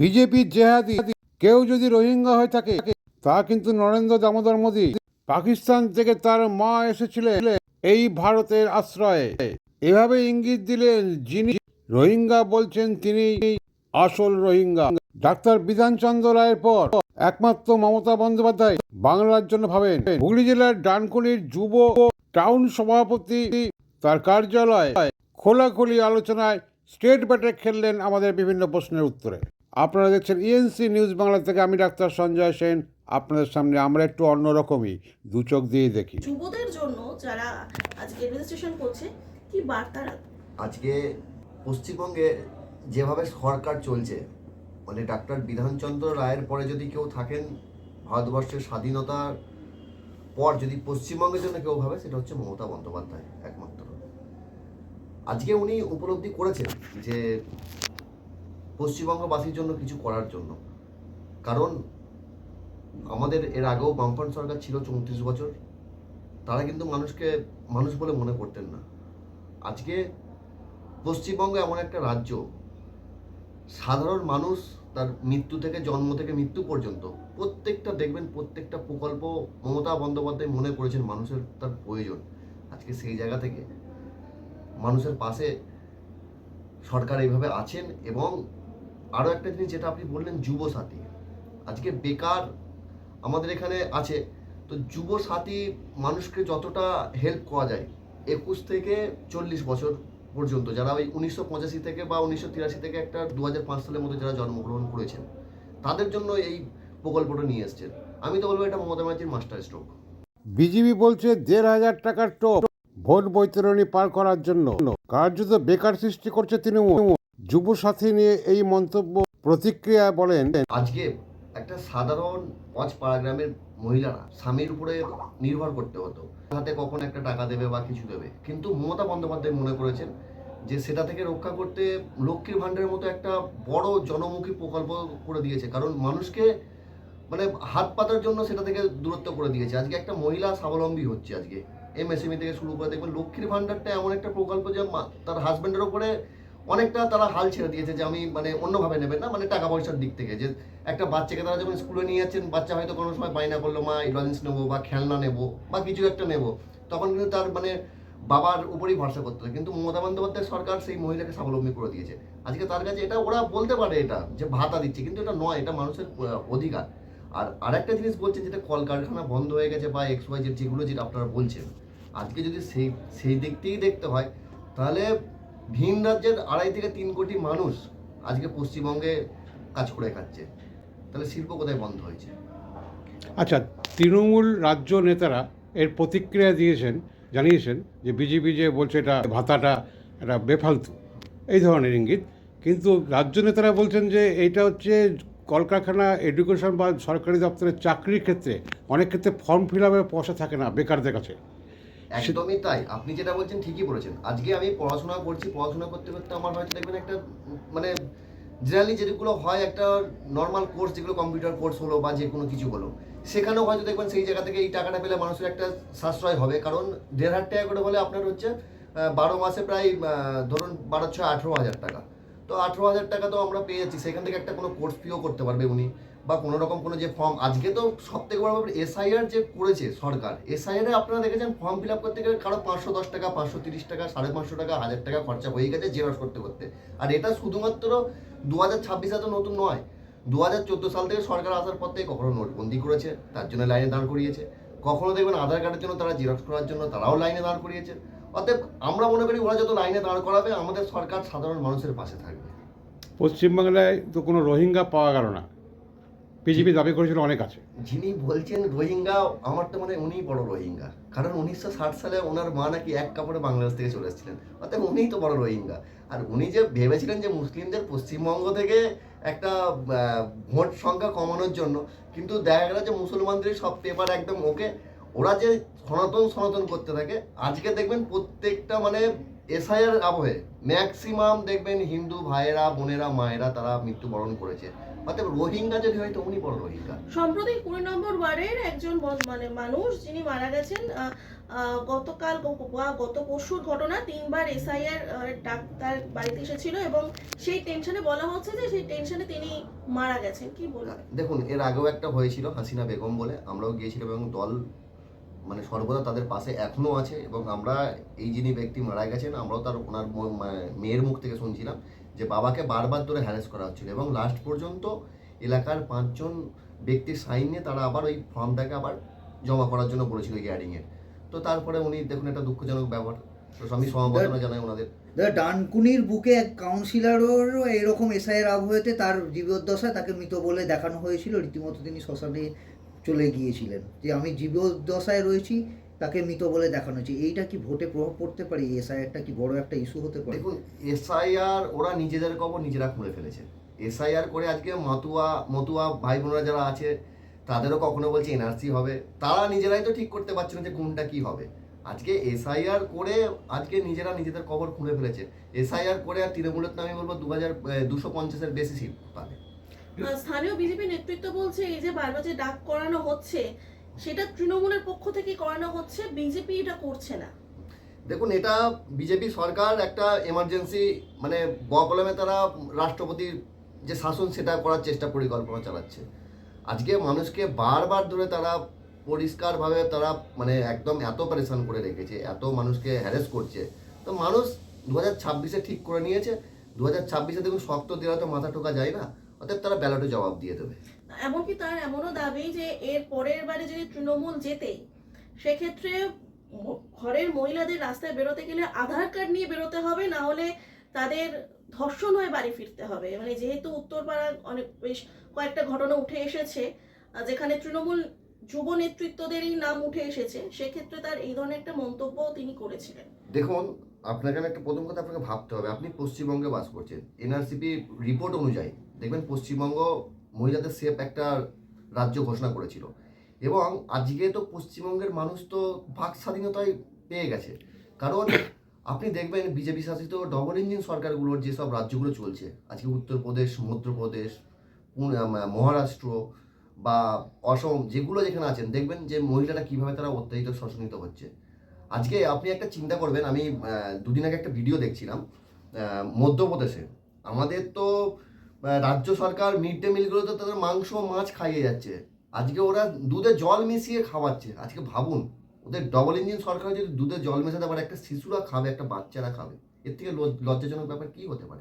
বিজেপির জেহাদি। কেউ যদি রোহিঙ্গা হয়ে থাকে, তা কিন্তু নরেন্দ্র দামোদর মোদী। পাকিস্তান থেকে তার মা এসেছিলেন এই ভারতের আশ্রয়ে। এভাবে ইঙ্গিত দিলেন যিনি। রোহিঙ্গা বলছেন তিনি আসল রোহিঙ্গা। ডাক্তার বিধানচন্দ্র রায়ের পর একমাত্র মমতা বন্দ্যোপাধ্যায় বাংলার জন্য ভাবেন। হুগলি জেলার ডানকুনির যুব টাউন সভাপতি তার কার্যালয় খোলাখুলি আলোচনায় স্টেট ব্যাটে খেললেন আমাদের বিভিন্ন প্রশ্নের উত্তরে। আপনারা দেখছেন ইএনসি নিউজ বাংলা থেকে আমি ডাক্তার সঞ্জয় সেন। আপনাদের সামনে আমরা একটু অন্যরকমই দু চোখ দিয়ে দেখি। যুবদের জন্য যারা আজকে রেজিস্ট্রেশন করছে কি বার্তা? আজকে পশ্চিমবঙ্গে যেভাবে সরকার চলছে মানে ডাক্তার বিধানচন্দ্র রায়ের পরে যদি কেউ থাকেন ভারতবর্ষের স্বাধীনতার পর যদি পশ্চিমবঙ্গের জন্য কেউ ভাবে সেটা হচ্ছে মমতা বন্দ্যোপাধ্যায় একমাত্র। আজকে উনি উপলব্ধি করেছেন যে পশ্চিমবঙ্গবাসীর জন্য কিছু করার জন্য। কারণ আমাদের এর আগেও বামফ্রন্ট সরকার ছিল চৌত্রিশ বছর। তারা কিন্তু মানুষকে, মানুষ বলে মনে করতেন না। আজকে পশ্চিমবঙ্গ এমন একটা রাজ্য, সাধারণ মানুষ তার মৃত্যু থেকে জন্ম থেকে মৃত্যু পর্যন্ত প্রত্যেকটা দেখবেন, প্রত্যেকটা প্রকল্প মমতা বন্দ্যোপাধ্যায় মনে করেছেন মানুষের তার প্রয়োজন। আজকে সেই জায়গা থেকে মানুষের পাশে সরকার এইভাবে আছেন এবং আরও একটা জিনিস যেটা আপনি বললেন যুব সাথী। আজকে বেকার আমাদের এখানে আছে। তো যুব সাথী মানুষকে যতটা হেল্প করা যায়, একুশ থেকে চল্লিশ বছর পর্যন্ত যারা ওই উনিশশো পঁচাশি থেকে বা উনিশশো তিরাশি থেকে একটা দু হাজার পাঁচ সালের মধ্যে যারা জন্মগ্রহণ করেছেন, তাদের জন্য এই প্রকল্পটা নিয়ে এসছেন। আমি তো বলব এটা মমতা ব্যানার্জির মাস্টার স্ট্রোক বিজেপি বলছে দেড় হাজার টাকার টোপ, ভোট বৈতরণী পার করার জন্য। কার্যত বেকার সৃষ্টি করছে তৃণমূল। যুব সাথী নিয়ে এই মন্তব্য প্রতিক্রিয়া বলেন, আজকে একটা সাধারণ পাঁচ পাড়া গ্রামের মহিলারা স্বামীর উপরে নির্ভর করতে হতো। হাতে কখন একটা টাকা দেবে বা কিছু দেবে। কিন্তু মমতা বন্দ্যোপাধ্যায় মনে করেছেন যে সেটা থেকে রক্ষা করতে লক্ষ্মীর ভাণ্ডারের মতো একটা বড় জনমুখী প্রকল্প করে দিয়েছে। কারণ মানুষকে মানে হাত পাতার জন্য সেটা থেকে দূরত্ব করে দিয়েছে। আজকে একটা মহিলা স্বাবলম্বী হচ্ছে আজকে। এমএসএমই থেকে শুরু করে দেখবেন লক্ষ্মীর ভাণ্ডারটা এমন একটা প্রকল্প যে তার হাজব্যান্ডের উপরে অনেকটা তারা হাল ছেড়ে দিয়েছে যে আমি মানে অন্যভাবে নেবেন না মানে টাকা পয়সার দিক থেকে। যে একটা বাচ্চাকে তারা যখন স্কুলে নিয়ে যাচ্ছেন, বাচ্চা হয়তো কোনো সময় বায়না করল, মা ইলজেন্স নেব বা খেলনা নেব বা কিছু একটা নেব। তখন কিন্তু তার মানে বাবার উপরই ভরসা করতে হয়। কিন্তু মমতা বন্দ্যোপাধ্যায় সরকার সেই মহিলাকে স্বাবলম্বী করে দিয়েছে। আজকে তার কাছে এটা ওরা বলতে পারে এটা, যে ভাতা দিচ্ছে, কিন্তু এটা নয়, এটা মানুষের অধিকার। আর আরেকটা জিনিস বলছেন যেটা কলকারখানা বন্ধ হয়ে গেছে বা এক্স ওয়াই যেগুলো যেটা আপনারা বলছেন, আজকে যদি সেই সেই দিক থেকেই দেখতে হয়, তাহলে ভিন রাজ্যের আড়াই থেকে তিন কোটি মানুষ আজকে পশ্চিমবঙ্গে কাজ করে খাচ্ছে। তাহলে শিল্প কোথায় বন্ধ হয়েছে? আচ্ছা তৃণমূল রাজ্য নেতারা এর প্রতিক্রিয়া দিয়েছেন, জানিয়েছেন যে বিজেপি যে বলছে এটা ভাতাটা এটা বেফালতু, এই ধরনের ইঙ্গিত। কিন্তু রাজ্য নেতারা বলছেন যে এটা হচ্ছে কলকারখানা, এডুকেশন বা সরকারি দপ্তরের চাকরির ক্ষেত্রে অনেক ক্ষেত্রে ফর্ম ফিল আপের পয়সা থাকে না বেকারদের কাছে। একদমই তাই। আপনি যেটা বলছেন ঠিকই বলেছেন। আজকে আমি পড়াশোনা করছি, পড়াশোনা করতে করতে আমার হয়তো দেখবেন একটা মানে জেনারেলি যেগুলো হয় একটা নর্মাল কোর্স যেগুলো কম্পিউটার কোর্স হলো বা যে কোনো কিছু হলো, সেখানেও হয়তো দেখবেন সেই জায়গা থেকে এই টাকাটা পেলে মানুষের একটা সাশ্রয় হবে। কারণ দেড় হাজার টাকা করে হলে আপনার হচ্ছে বারো মাসে প্রায় ধরুন বারো ছয় আঠেরো হাজার টাকা। তো আঠেরো হাজার টাকা তো আমরা পেয়ে যাচ্ছি, সেখান থেকে একটা কোনো কোর্স ফিও করতে পারবে উনি। বা কোনো রকম কোনো যে ফর্ম আজকে তো সব থেকে বড় ব্যাপার এসআইআর যে করেছে সরকার এসআইআর আপনারা দেখেছেন ফর্ম ফিল আপ করতে গেলে কারও পাঁচশো দশ টাকা, পাঁচশো তিরিশ টাকা, সাড়ে পাঁচশো টাকা, হাজার টাকা খরচা হয়ে গেছে জেরক্স করতে করতে। আর এটা শুধুমাত্র দু হাজার ছাব্বিশে তো নতুন নয়, দু হাজার চোদ্দ সাল থেকে সরকার আসার পর থেকে কখনো নোটবন্দি করেছে, তার জন্য লাইনে দাঁড় করিয়েছে। কখনো দেখবেন আধার কার্ডের জন্য তারা জেরক্স করার জন্য তারাও লাইনে দাঁড় করিয়েছে। অতএব আমরা মনে করি ওরা যত লাইনে দাঁড় করাবে, আমাদের সরকার সাধারণ মানুষের পাশে থাকবে। পশ্চিমবাংলায় তো কোনো রোহিঙ্গা পাওয়া গেল না। বিজেপি দাবি করেছিল অনেক আছে। যিনি বলছেন রোহিঙ্গা, আমার তো মানে উনিই বড় রোহিঙ্গা। কারণ উনিশশো ষাট সালে ওনার মা নাকি এক কাপড়ে বাংলাদেশ থেকে চলে এসেছিলেন। অর্থাৎ উনিই তো বড় রোহিঙ্গা। আর উনি যে ভেবেছিলেন যে মুসলিমদের পশ্চিমবঙ্গ থেকে একটা ভোট সংখ্যা কমানোর জন্য, কিন্তু দেখা গেল যে মুসলমানদের সব পেপার একদম ওকে, ওরা যে সনাতন সনাতন করতে থাকে, আজকে দেখবেন প্রত্যেকটা মানে এসআইআর আবহে ম্যাক্সিমাম দেখবেন হিন্দু ভাইয়েরা, বোনেরা, মায়েরা তারা মৃত্যুবরণ করেছে। অতএব রোহিঙ্গা যদি হয় তো উনি বড় রোহিঙ্গা। সম্প্রতি কুড়ি নম্বর ওয়ার্ডের একজন মানে মানুষ যিনি মারা গেছেন গতকাল বা গত পরশুর ঘটনা তিনবার এসআইআর ডাক্তার বাড়িতে এসেছিল এবং সেই টেনশনে বলা হচ্ছে যে সেই টেনশনে তিনি মারা গেছেন। কি বলবেন? দেখুন এর আগেও একটা হয়েছিল হাসিনা বেগম বলে। আমরাও গিয়েছিলাম এবং দল মানে সর্বদা তাদের পাশে এখনও আছে এবং আমরা এই যিনি ব্যক্তি মারা গেছেন আমরাও তার ওনার মেয়ের মুখ থেকে শুনছিলাম। যে বাবাকে বারবার ধরে হ্যারেস করা হচ্ছিল এবং লাস্ট পর্যন্ত এলাকার পাঁচজন ব্যক্তির সাইন নিয়ে তারা আবার ওই ফর্মটাকে আবার জমা করার জন্য বলেছিল হিয়ারিংয়ের তো তারপরে উনি দেখুন একটা দুঃখজনক ব্যাপার। তো আমি সমবেদনা জানাই ওনাদের। ডানকুনির বুকে এক কাউন্সিলরেরও এরকম এসআইয়ের আবহাওয়াতে তার জীবদ্দশায় তাকে মৃত বলে দেখানো হয়েছিল। রীতিমতো তিনি শ্মশানে চলে গিয়েছিলেন। যে আমি জীবদ্দশায় রয়েছি তাকে মৃত বলে দেখানো হয়েছে। এইটা কি ভোটে প্রভাব পড়তে পারে? এসআইআরটা কি বড় একটা ইস্যু হতে পারে? দেখুন এসআইআর ওরা নিজেদের কবর নিজেরা খুঁড়ে ফেলেছে। এসআইআর করে আজকে মতুয়া মতুয়া ভাই বোনেরা যারা আছে তাদেরও কখনো বলছে এনআরসি হবে। তারা নিজেরাই তো ঠিক করতে পারছে না যে কোনটা কি হবে। আজকে এসআইআর করে আজকে নিজেরা নিজেদের কবর খুঁড়ে ফেলেছে। এসআইআর করে আর তৃণমূলের তো আমি বলব দু হাজার দুশো পঞ্চাশের বেশি সিট পাবে। স্থানীয় বিজেপি নেতৃত্ব বলছে এই যে বারবার যে ডাক করানো হচ্ছে সেটা তৃণমূলের পক্ষ থেকে করানো হচ্ছে, বিজেপি এটা করছে না। দেখুন, এটা বিজেপি সরকার একটা এমার্জেন্সি মানে বকলমে তারা রাষ্ট্রপতির যে শাসন, সেটা করার চেষ্টা পরিকল্পনা চালাচ্ছে। আজকে মানুষকে বারবার ধরে তারা পরিষ্কারভাবে তারা মানে একদম এত পরেশান করে রেখেছে, এত মানুষকে হ্যারেস করছে। তো মানুষ দু হাজার ছাব্বিশে ঠিক করে নিয়েছে, দু হাজার ছাব্বিশে দেখুন শক্ত দেওয়া তো মাথা ঠোকা যায় না অর্থাৎ তারা ব্যালটে জবাব দিয়ে দেবে। এমনকি তার এমনও দাবি যে এর পরের বারে যদি তৃণমূল জেতে, সেক্ষেত্রে ঘরের মহিলাদের রাস্তায় বেরোতে গেলে আধার কার্ড নিয়ে বেরোতে হবে, না হলে তাদের ধর্ষণ হয়ে বাড়ি ফিরতে হবে। মানে যেহেতু উত্তরপাড়ার অনেক, বেশ কয়েকটা ঘটনা উঠে এসেছে যেখানে তৃণমূল যুব নেতৃত্বদেরই নাম উঠে এসেছে, সেক্ষেত্রে তার এই ধরনের একটা মন্তব্য তিনি করেছিলেন। দেখুন, আপনাকে আমি একটা প্রথম কথা আপনাকে ভাবতে হবে। আপনি পশ্চিমবঙ্গে বাস করছেন। এনআরসিপি রিপোর্ট অনুযায়ী, দেখবেন পশ্চিমবঙ্গ মহিলাদের সেফ একটা রাজ্য ঘোষণা করেছিল। এবং আজকে তো পশ্চিমবঙ্গের মানুষ তো বাক স্বাধীনতায় পেয়ে গেছে। কারণ আপনি দেখবেন বিজেপি শাসিত ডবল ইঞ্জিন সরকারগুলোর যেসব রাজ্যগুলো চলছে, আজকে উত্তরপ্রদেশ, মধ্যপ্রদেশ মহারাষ্ট্র বা অসম যেগুলো যেখানে আছেন, দেখবেন যে মহিলারা কীভাবে তারা অত্যাধিত শোষণিত হচ্ছে। আজকে আপনি একটা চিন্তা করবেন, আমি দুদিন আগে একটা ভিডিও দেখছিলাম মধ্যপ্রদেশে। আমাদের তো রাজ্য সরকার মিড ডে মিলগুলোতে তাদের মাংস মাছ খাইয়ে যাচ্ছে। আজকে ওরা দুধে জল মিশিয়ে খাওয়াচ্ছে। আজকে ভাবুন ওদের ডবল ইঞ্জিন সরকার যদি দুধে জল মেশাতে পারে একটা শিশুরা খাবে একটা বাচ্চারা খাবে। এর থেকে লজ- লজ্জাজনক ব্যাপার কি হতে পারে?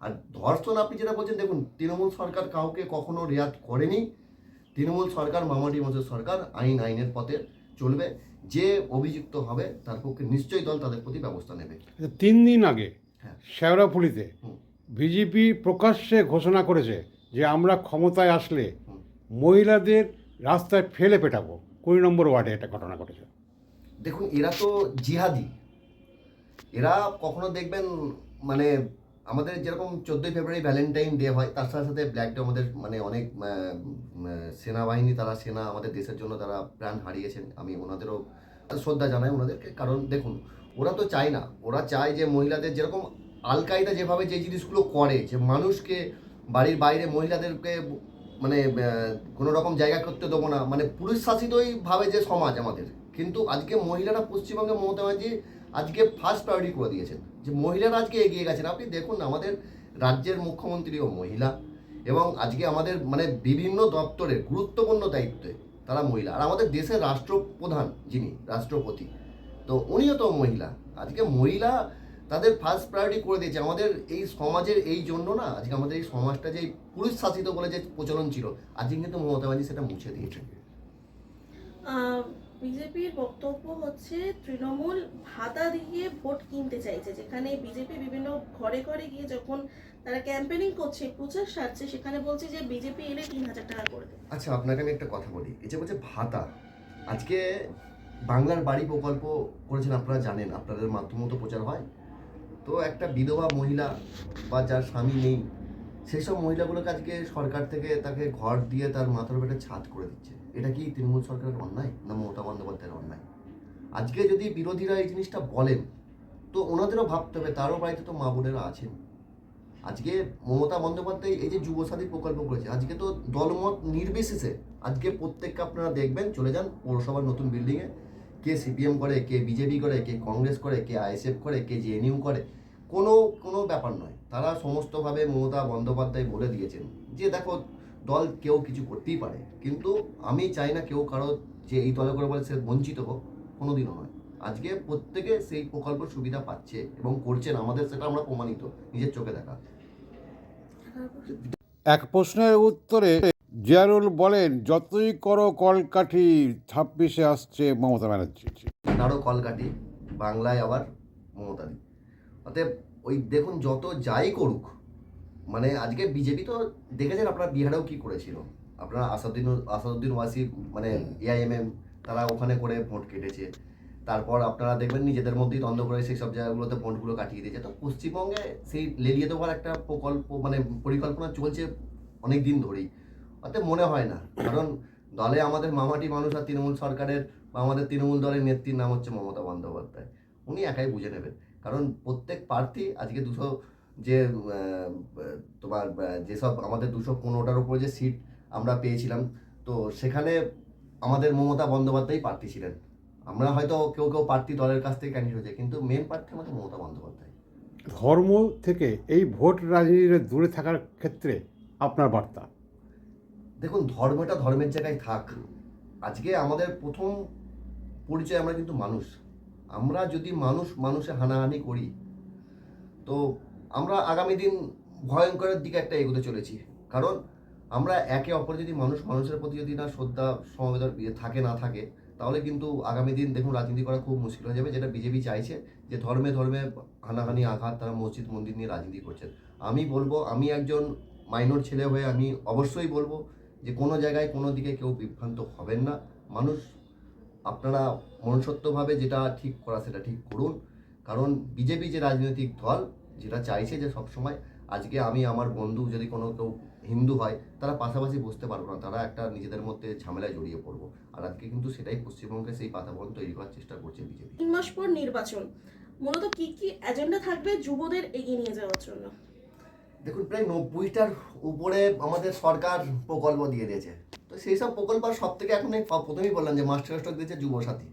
আর ধর্ষণ আপনি যেটা বলছেন দেখুন তৃণমূল সরকার কাউকে কখনো রেয়াত করেনি। তৃণমূল সরকার মামাটি মজুর সরকার আইন আইনের পথে চলবে। যে অভিযুক্ত হবে তার পক্ষে নিশ্চয়ই দল তাদের প্রতি ব্যবস্থা নেবে। তিন দিন আগে হ্যাঁ। শেওড়াফুলিতে। বিজেপি প্রকাশ্যে ঘোষণা করেছে যে আমরা ক্ষমতায় আসলে মহিলাদের রাস্তায় ফেলে পেটাবো। কুড়ি নম্বর ওয়ার্ডে এটা ঘটনা ঘটেছে। দেখুন, এরা তো জিহাদি। এরা কখনো দেখবেন মানে আমাদের যেরকম চোদ্দোই ফেব্রুয়ারি ভ্যালেন্টাইন ডে হয়, তার সাথে সাথে ব্ল্যাক ডে আমাদের মানে অনেক সেনাবাহিনী, তারা সেনা, আমাদের দেশের জন্য তারা প্রাণ হারিয়েছেন। আমি ওনাদেরও শ্রদ্ধা জানাই ওনাদেরকে। কারণ দেখুন, ওরা তো চায় না। ওরা চায় যে মহিলাদের যেরকম আল কায়দা যেভাবে যে জিনিসগুলো করে, যে মানুষকে বাড়ির বাইরে মহিলাদেরকে মানে কোনো রকম জায়গা করতে দেবো না মানে পুরুষ শাসিতই ভাবে যে সমাজ আমাদের। কিন্তু আজকে মহিলারা পশ্চিমবঙ্গে মমতা ব্যানার্জি আজকে ফার্স্ট প্রায়োরিটি করে দিয়েছেন। যে মহিলারা আজকে এগিয়ে গেছেন। আপনি দেখুন আমাদের রাজ্যের মুখ্যমন্ত্রীও মহিলা এবং আজকে আমাদের মানে বিভিন্ন দপ্তরের গুরুত্বপূর্ণ দায়িত্বে তারা মহিলা। আর আমাদের দেশের রাষ্ট্রপ্রধান যিনি, রাষ্ট্রপতি, তো উনিও তো মহিলা। আজকে মহিলা তাদের ফার্স্ট প্রায়োরিটি করে দিয়েছে। আমাদের এই সমাজের এই জন্য না আজকে আমাদের এই সমাজটা যে পুরুষ শাসিত বলে যে প্রচলন ছিল আজকে কিন্তু মমতা ব্যানার্জি সেটা মুছে দিয়েছে। বিজেপির বক্তব্য হচ্ছে তৃণমূল ভাতা দিয়ে ভোট কিনতে চাইছে। যেখানে বিজেপি বিভিন্ন ঘরে ঘরে গিয়ে যখন তারা ক্যাম্পেনিং করছে প্রচার সারছে সেখানে বলছে যে বিজেপি এলে তিন হাজার টাকা করে দেবে। আচ্ছা আপনাকে আমি একটা কথা বলি। এই যে বলছে ভাতা আজকে বাংলার বাড়ি প্রকল্প করেছেন আপনারা জানেন আপনাদের মাধ্যমেও তো প্রচার হয়। তো একটা বিধবা মহিলা বা যার স্বামী নেই, সেসব মহিলাগুলোকে আজকে সরকার থেকে তাকে ঘর দিয়ে তার মাথার উপরে ছাদ করে দিচ্ছে। এটা কি তৃণমূল সরকারের অন্যায় না মমতা বন্দ্যোপাধ্যায়ের অন্যায়? আজকে যদি বিরোধীরা এই জিনিসটা বলেন, তো ওনাদেরও ভাবতে হবে, তারও বাড়িতে তো মা বোনেরা আছেন। আজকে মমতা বন্দ্যোপাধ্যায় এই যে যুবসাথী প্রকল্প করেছে, আজকে তো দলমত নির্বিশেষে, আজকে প্রত্যেককে আপনারা দেখবেন, চলে যান পৌরসভার নতুন বিল্ডিংয়ে কে সিপিএম করে, কে বিজেপি করে, কে কংগ্রেস করে, কে আইএসএফ করে, কে জেএনইউ করে, কোনো কোনো ব্যাপার নয়। তারা সমস্তভাবে মমতা বন্দ্যোপাধ্যায় বলে দিয়েছেন যে, দেখো, দল কেউ কিছু করতেই পারে, কিন্তু আমি চাই না কেউ কারও যে এই দলে করে বলে সে বঞ্চিত হোক, কোনোদিনও নয়। আজকে প্রত্যেকে সেই প্রকল্পের সুবিধা পাচ্ছে এবং করছেন, আমাদের সেটা আমরা প্রমাণিত, নিজের চোখে দেখা। এক প্রশ্নের উত্তরে জিয়ারুল বলেন, যতই করো কলকাঠি, ছাব্বিশে আসছে মমতা ব্যানার্জি। তারও কলকাঠি, বাংলায় আবার মমতাদি অতএব ওই দেখুন, যত যাই করুক মানে আজকে বিজেপি তো দেখেছেন আপনারা বিহারেও কি করেছিল? আপনারা আসাদুদ্দিন আসাদুদ্দিন ওয়াসি মানে এআইএমএম, তারা ওখানে করে ভোট কেটেছে। তারপর আপনারা দেখবেন, নিজেদের মধ্যেই দ্বন্দ্ব করে সেই সব জায়গাগুলোতে ভোটগুলো কাটিয়ে দিয়েছে। তো পশ্চিমবঙ্গে সেই লেলিয়ে দেওয়ার একটা প্রকল্প মানে পরিকল্পনা চলছে অনেক দিন ধরেই। অতএব মনে হয় না। কারণ দলে আমাদের মামাটি মানুষ আর তৃণমূল সরকারের বা আমাদের তৃণমূল দলের নেত্রীর নাম হচ্ছে মমতা বন্দ্যোপাধ্যায়। উনি একাই বুঝে নেবেন। কারণ প্রত্যেক প্রার্থী আজকে দুশো যে তোমার যেসব আমাদের দুশো পনেরোটার উপরে যে সিট আমরা পেয়েছিলাম, তো সেখানে আমাদের মমতা বন্দ্যোপাধ্যায় প্রার্থী ছিলেন। আমরা হয়তো কেউ কেউ প্রার্থী দলের কাছ থেকে ক্যান্ডিডেট হয়েছে, কিন্তু মেন প্রার্থী আমাদের মমতা বন্দ্যোপাধ্যায়। ধর্ম থেকে এই ভোট রাজনীতিতে দূরে থাকার ক্ষেত্রে আপনার বার্তা? দেখুন, ধর্মটা ধর্মের জায়গায় থাক। আজকে আমাদের প্রথম পরিচয় আমরা কিন্তু মানুষ। আমরা যদি মানুষ, মানুষে হানাহানি করি, তো আমরা আগামী দিন ভয়ঙ্করের দিকে একটা এগোতে চলেছি। কারণ আমরা একে অপর যদি মানুষ, মানুষের প্রতি যদি না শ্রদ্ধা, সমবেদন থাকে, না থাকে, তাহলে কিন্তু আগামী দিন দেখুন, রাজনীতি করা খুব মুশকিল হয়ে যাবে, যেটা বিজেপি চাইছে যে ধর্মে ধর্মে হানাহানি, আঘাত, তারা মসজিদ, মন্দির নিয়ে রাজনীতি করছেন। আমি বলব, আমি একজন মাইনর ছেলে হয়ে আমি অবশ্যই বলব যে কোনো জায়গায় কোনো দিকে কেউ বিভ্রান্ত হবেন না। মানুষ আপনারা মনুষ্যত্বভাবে যেটা ঠিক করা সেটা ঠিক করুন। কারণ বিজেপি যে রাজনৈতিক দল, যেটা চাইছে যে সবসময় আজকে আমি আমার বন্ধু যদি কোনো কেউ হিন্দু হয়, তারা পাশাপাশি বসতে পারব না, তারা একটা নিজেদের মধ্যে ঝামেলায় জড়িয়ে পড়ব। আর আজকে কিন্তু সেটাই পশ্চিমবঙ্গে সেই বাতাবরণ তৈরি করার চেষ্টা করছে বিজেপি। তিন মাস পর নির্বাচন। মূলত কি কি এজেন্ডা থাকবে যুবদের এগিয়ে নিয়ে যাওয়ার জন্য? দেখুন, প্রায় নব্বইটার উপরে আমাদের সরকার প্রকল্প দিয়ে দিয়েছে। তো সেই সব প্রকল্প আর সব থেকে এখন এই প্রথমেই বললাম যে মাস্টার স্টক দিয়েছে যুবসাথী।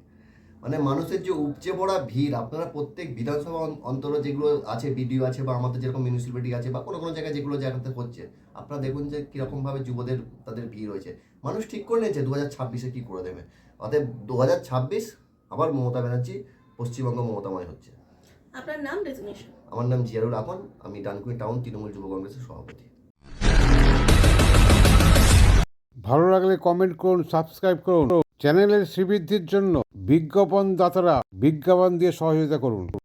মানে মানুষের যে উপচে পড়া ভিড়, আপনারা প্রত্যেক বিধানসভা অন- অন্তর যেগুলো আছে, বিডিও আছে বা আমাদের যেরকম মিউনিসিপ্যালিটি আছে বা কোনো কোনো জায়গায় যেগুলো জায়গাতে হচ্ছে, আপনারা দেখুন যে কীরকমভাবে যুবদের তাদের ভিড় হয়েছে। মানুষ ঠিক করে নিয়েছে দু হাজার ছাব্বিশে কী করে দেবে। অতএব দু হাজার ছাব্বিশ আবার মমতা ব্যানার্জি পশ্চিমবঙ্গ মমতাময় হচ্ছে। আপনার নাম ডেজিগনেশন আমার নাম জিয়ারুল আকন আমি ডানকুনি টাউন তৃণমূল যুব কংগ্রেসের সভাপতি। ভালো লাগলে কমেন্ট করুন সাবস্ক্রাইব করুন। চ্যানেলের শ্রীবৃদ্ধির জন্য বিজ্ঞাপনদাতারা বিজ্ঞাপন দিয়ে সহযোগিতা করুন।